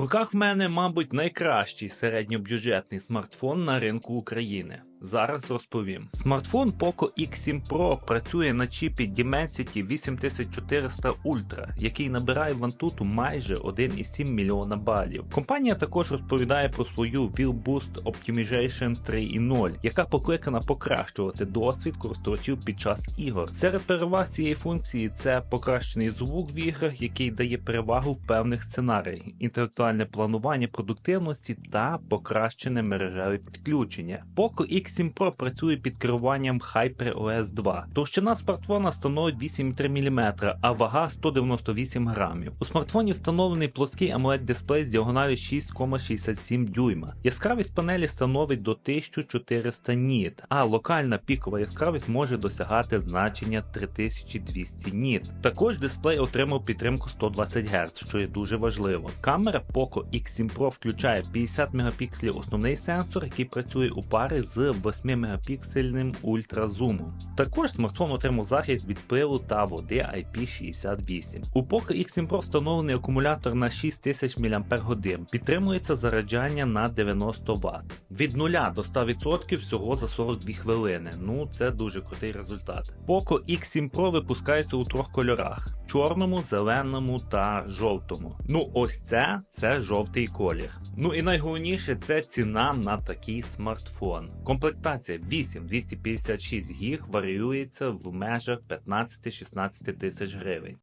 Руках в мене, мабуть, найкращий середньобюджетний смартфон на ринку України. Зараз розповім. Смартфон Poco X7 Pro працює на чіпі Dimensity 8400 Ultra, який набирає в Antutu майже 1,7 мільйона балів. Компанія також розповідає про свою WheelBoost Optimization 3.0, яка покликана покращувати досвід користувачів під час ігор. Серед переваг цієї функції це покращений звук в іграх, який дає перевагу в певних сценаріях, інтелектуальне планування продуктивності та покращене мережеве підключення. Poco X7 Pro працює під керуванням HyperOS 2. Товщина смартфона становить 8,3 мм, а вага 198 грамів. У смартфоні встановлений плоский AMOLED дисплей з діагоналю 6,67 дюйма. Яскравість панелі становить до 1400 ніт, а локальна пікова яскравість може досягати значення 3200 ніт. Також дисплей отримав підтримку 120 Гц, що є дуже важливо. Камера Poco X7 Pro включає 50 мегапікселів основний сенсор, який працює у парі з 8 мегапіксельним ультразумом. Також смартфон отримав захист від пилу та води IP68. У Poco X7 Pro встановлений акумулятор на 6000 мАч. Підтримується заряджання на 90 Вт. Від 0 до 100% всього за 42 хвилини. Ну це дуже крутий результат. Poco X7 Pro випускається у трьох кольорах: чорному, зеленому та жовтому. Ну, ось це це жовтий колір. Ну і найголовніше це ціна на такий смартфон. Комплектація 8-256 гіг варіюється в межах 15-16 тисяч гривень.